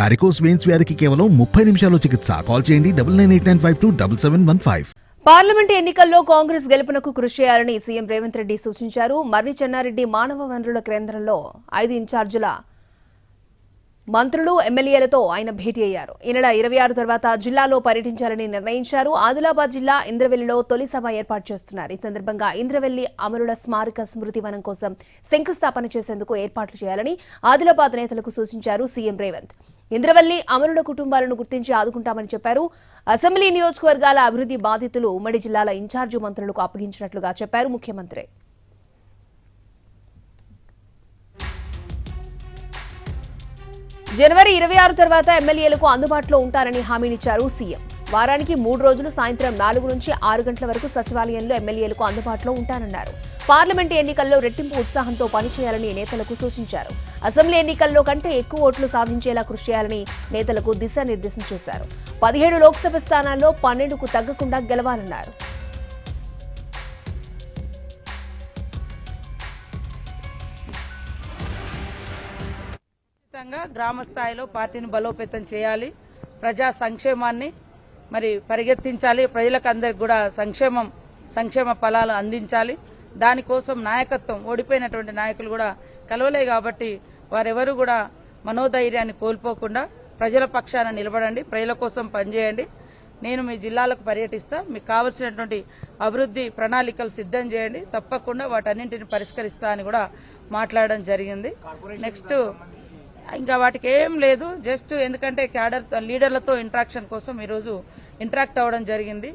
Varicose veins వ్యాధికి కేవలం ముప్పై నిమిషాల్లో చికిత్స. కాల్ చేయండి double nine eight nine five two double seven one five parliament ఎన్నికల్లో కాంగ్రెస్ గెలుపునకు కృషి చేయాలని సీఎం రేవంత్ రెడ్డి సూచించారు. మర్రి చెన్నారెడ్డి మానవ వనరుల కేంద్రంలో ఐదు ఇన్ఛార్జీల మంత్రులు ఎమ్మెల్యేలతో ఆయన భేటీ అయ్యారు. ఈ నెల ఇరవై ఆరు తర్వాత జిల్లాలో పర్యటించాలని నిర్ణయించారు. ఆదిలాబాద్ జిల్లా ఇంద్రవెల్లిలో తొలి సభ ఏర్పాటు చేస్తున్నారు. ఈ సందర్భంగా ఇంద్రవెల్లి అమరుల స్మారక స్మృతి వనం కోసం శంకుస్థాపన చేసేందుకు ఏర్పాట్లు చేయాలని ఆదిలాబాద్ నేతలకు సూచించారు సీఎం రేవంత్. ఇంద్రవల్లి అమరుల కుటుంబాలను గుర్తించి ఆదుకుంటామని చెప్పారు. అసెంబ్లీ నియోజకవర్గాల అభివృద్ధి బాధితులు ఉమ్మడి జిల్లాల ఇన్ఛార్జి మంత్రులకు అప్పగించినట్లుగా చెప్పారు ముఖ్యమంత్రి. జనవరి ఇరవై ఆరు తర్వాత ఎమ్మెల్యేలకు అందుబాటులో ఉంటారని హామీనిచ్చారు సీఎం. వారానికి మూడు రోజులు సాయంత్రం నాలుగు నుంచి ఆరు గంటల వరకు సచివాలయంలో ఎమ్మెల్యేలకు అందుబాటులో ఉంటానన్నారు. పార్లమెంటు ఎన్నికల్లో రెట్టింపు ఉత్సాహంతో పనిచేయాలని నేతలకు సూచించారు. అసెంబ్లీ ఎన్నికల్లో కంటే ఎక్కువ ఓట్లు సాధించేలా కృషి చేయాలని నేతలకు దిశానిర్దేశం చేశారు. పదిహేడు లోక్సభ స్థానాల్లో పన్నెండుకు తగ్గకుండా గెలవాలన్నారు. ఖచ్చితంగా గ్రామ స్థాయిలో పార్టీని బలోపేతం చేయాలి. ప్రజా సంక్షేమాన్ని మరి పరిగెత్తించాలి. ప్రజలకు అందరికి కూడా సంక్షేమం సంక్షేమ ఫలాలు అందించాలి. దానికోసం నాయకత్వం ఓడిపోయినటువంటి నాయకులు కూడా కలవలే కాబట్టి వారెవరు కూడా మనోధైర్యాన్ని కోల్పోకుండా ప్రజల పక్షాన నిలబడండి ప్రజల కోసం పనిచేయండి. నేను మీ జిల్లాలకు పర్యటిస్తా మీకు కావలసినటువంటి అభివృద్ధి ప్రణాళికలు సిద్ధం చేయండి. తప్పకుండా వాటన్నింటిని పరిష్కరిస్తా అని కూడా మాట్లాడడం జరిగింది. నెక్స్ట్ ఇంకా వాటికి ఏం లేదు. జస్ట్ ఎందుకంటే క్యాడర్ లీడర్లతో ఇంట్రాక్షన్ కోసం ఈరోజు ఇంటరాక్ట్ అవ్వడం జరిగింది.